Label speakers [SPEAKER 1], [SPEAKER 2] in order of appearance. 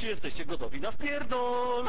[SPEAKER 1] Czy jesteście gotowi na wpierdol?